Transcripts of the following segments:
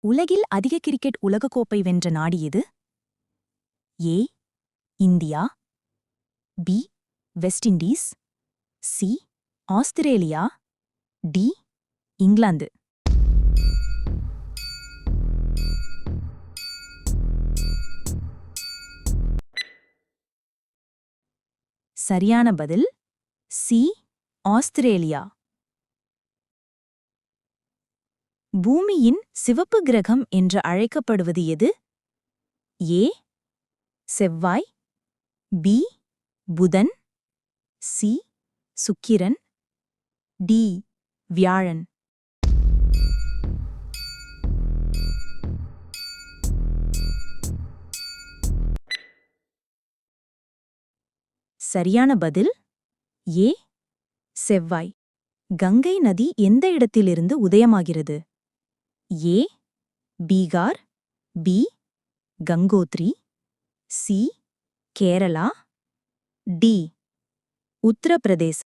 உலகில் அதிக கிரிக்கெட் உலகக்கோப்பை வென்ற நாடு எது? A India B West Indies C Australia D England. சரியான பதில் சி ஆஸ்திரேலியா. பூமியின் சிவப்பு கிரகம் என்று அழைக்கப்படுவது எது? ஏ. செவ்வாய். பி. புதன். சி. சுக்கிரன். டி. வியாழன். சரியான பதில்? ஏ. செவ்வாய். கங்கை நதி எந்த இடத்திலிருந்து உதயமாகிறது? A Bihar B Gangotri C Kerala D Uttar Pradesh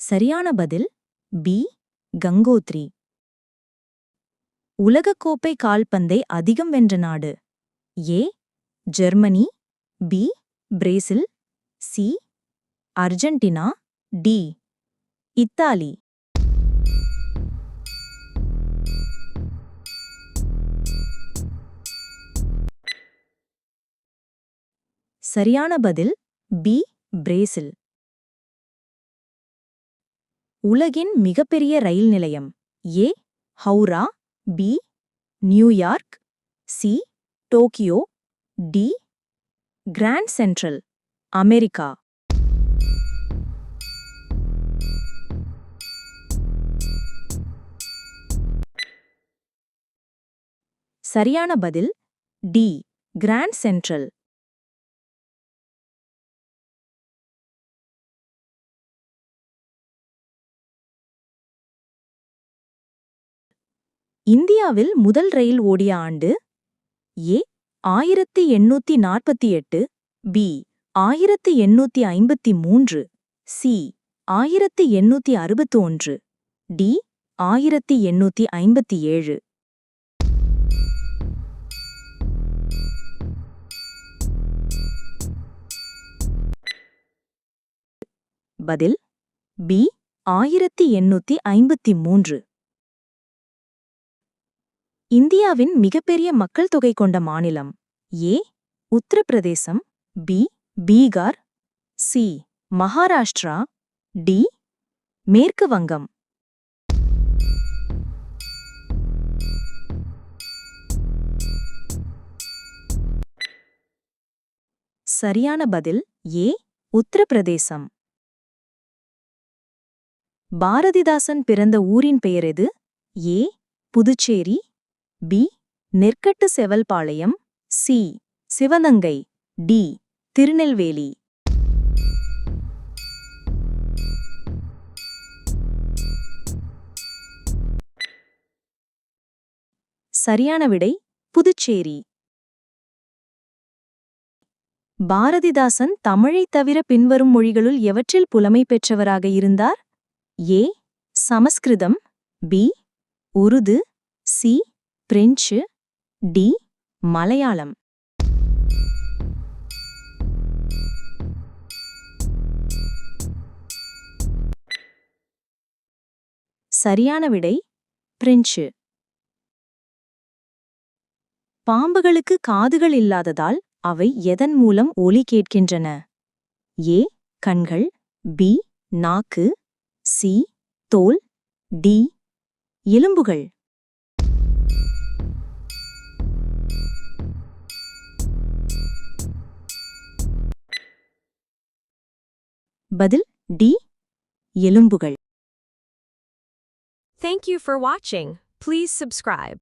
சரியான பதில் பி கங்கோத்ரி. உலகக்கோப்பை கால்பந்தை அதிகம் வென்ற நாடு A Germany B Brazil C Argentina D Italy. சரியான பதில் பி பிரேசில். உலகின் மிகப்பெரிய ரயில் நிலையம் A Howrah B New York C Tokyo D Grand Central America. சரியான பதில் டி கிராண்ட் சென்ட்ரல். இந்தியாவில் முதல் ரயில் ஓடிய ஆண்டு ஏ ஆயிரத்தி எண்ணூத்தி நாற்பத்தி எட்டு பி ஆயிரத்தி எண்ணூத்தி ஐம்பத்தி மூன்று சி ஆயிரத்தி எண்ணூத்தி அறுபத்து ஒன்று டி ஆயிரத்தி எண்ணூத்தி ஐம்பத்தி ஏழு. பதில் பி ஆயிரத்தி எண்ணூத்தி ஐம்பத்தி மூன்று. இந்தியாவின் மிகப்பெரிய மக்கள் தொகை கொண்ட மாநிலம் A Uttar Pradesh B Bihar C Maharashtra D மேற்கு வங்கம். சரியான பதில் ஏ உத்தரப்பிரதேசம். பாரதிதாசன் பிறந்த ஊரின் பெயர் எது? A Puducherry B. Nerkattu Sevalpalayam C. Sivaganga D. Tirunelveli. சரியான விடை புதுச்சேரி. பாரதிதாசன் தமிழைத் தவிர பின்வரும் மொழிகளுள் எவற்றில் புலமை பெற்றவராக இருந்தார்? A. Sanskrit B. Urdu C. French D Malayalam. சரியான விடை பிரெஞ்சு. பாம்புகளுக்கு காதுகள் இல்லாததால் அவை எதன் மூலம் ஒலி கேட்கின்றன? ஏ கண்கள் பி நாக்கு சி தோல் டி எலும்புகள். பதில் டி எலும்புகள் Thank you for watching. Please subscribe.